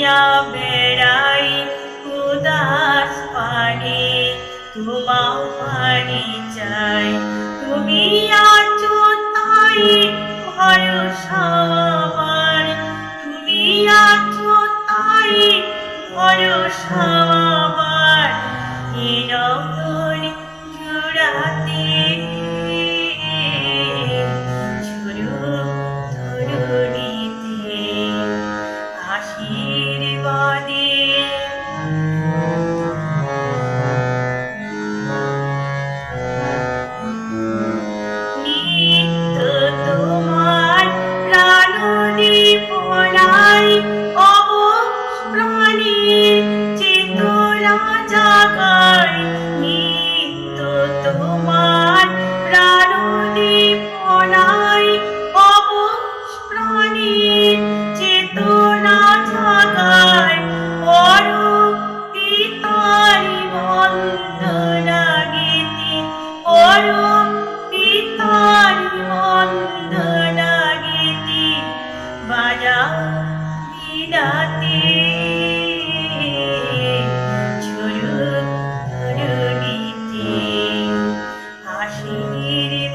ঘুরিয়া বেড়াই, উদাস পানি তোমাও পানি চাই তুমি আছো তাই ভরসা আমার তুমি আছো তাই ভরসা divine.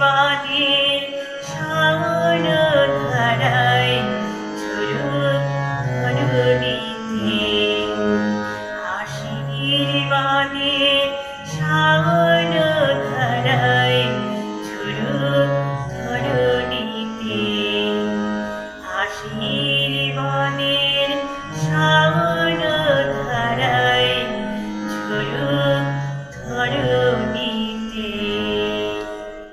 money.